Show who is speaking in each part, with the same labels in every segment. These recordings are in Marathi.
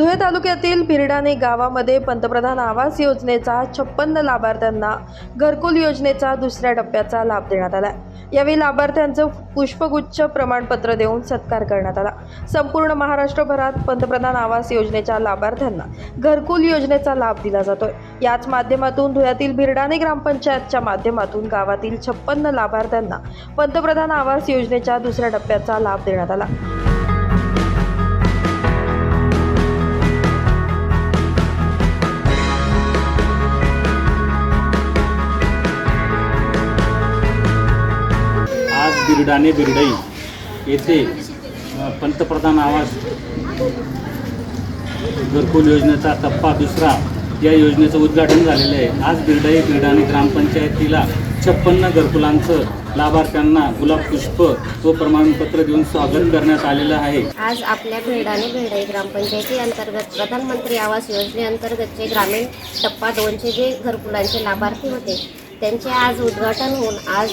Speaker 1: धुळे तालुक्यातील भिरडाने गावामध्ये पंतप्रधान आवास योजनेचा छप्पन्न लाभार्थ्यांना घरकुल योजनेचा दुसऱ्या टप्प्याचा लाभ देण्यात आला यावेळी लाभार्थ्यांचं पुष्पगुच्छ प्रमाणपत्र देऊन सत्कार करण्यात आला. संपूर्ण महाराष्ट्रभरात पंतप्रधान आवास योजनेच्या लाभार्थ्यांना घरकुल योजनेचा लाभ दिला जातोय. याच माध्यमातून धुळ्यातील भिरडाने ग्रामपंचायतच्या माध्यमातून गावातील छप्पन्न लाभार्थ्यांना पंतप्रधान आवास योजनेच्या दुसऱ्या टप्प्याचा लाभ देण्यात आला.
Speaker 2: बिरडाने बिरडई. येथे पंतप्रधान आवास घरकुल योजनेचा टप्पा दुसरा या योजनेचं उद्घाटन झालेलं आहे. आज बिरडाई बिरडाने ग्रामपंचायतीला छप्पन्न घरकुलांचं लाभार्थ्यांना गुलाब पुष्प व प्रमाणपत्र देऊन स्वागत करण्यात आलेलं आहे.
Speaker 3: आज आपल्या भेडाने भेडाई ग्रामपंचायती अंतर्गत प्रधानमंत्री आवास योजनेअंतर्गतचे ग्रामीण टप्पा दोनचे जे घरकुलांचे लाभार्थी होते त्यांचे आज उद्घाटन होऊन आज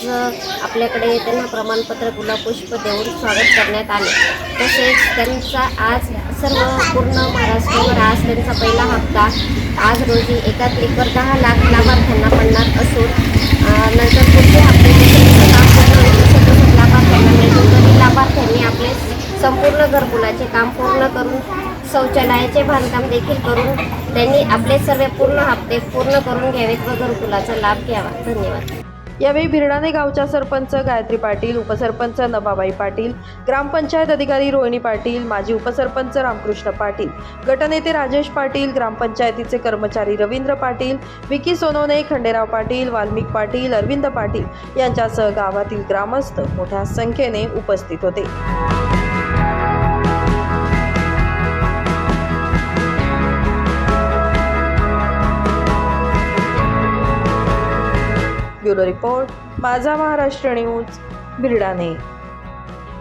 Speaker 3: आपल्याकडे त्यांना प्रमाणपत्र गुलाबपुष्प देऊन स्वागत करण्यात आले. तसेच त्यांचा आज सर्व पूर्ण महाराष्ट्रावर आज त्यांचा पहिला हप्ता आज रोजी एका क्लिकवर दहा लाख लाभार्थ्यांना पडणार असून नंतर पुढचे हप्ते लाभार्थ्यांना मिळतील. तरी लाभार्थ्यांनी आपले संपूर्ण घरकुलाचे काम पूर्ण शौचालयाचे बांधकाम देखील करून त्यांनी आपले सर्व पूर्ण हप्ते पूर्ण करून घ्यावेत व घरकुलाचा लाभ घ्यावा. धन्यवाद.
Speaker 1: यावेळी बिर्डाणे गावच्या सरपंच गायत्री पाटील उपसरपंच नबाबाई पाटील ग्रामपंचायत अधिकारी रोहिणी पाटील माजी उपसरपंच रामकृष्ण पाटील गटनेते राजेश पाटील ग्रामपंचायतीचे कर्मचारी रवींद्र पाटील विकी सोनवणे खंडेराव पाटील वाल्मिक पाटील अरविंद पाटील यांच्यासह गावातील ग्रामस्थ मोठ्या संख्येने उपस्थित होते. ब्युरो रिपोर्ट माझा महाराष्ट्र न्यूज बिर्डाने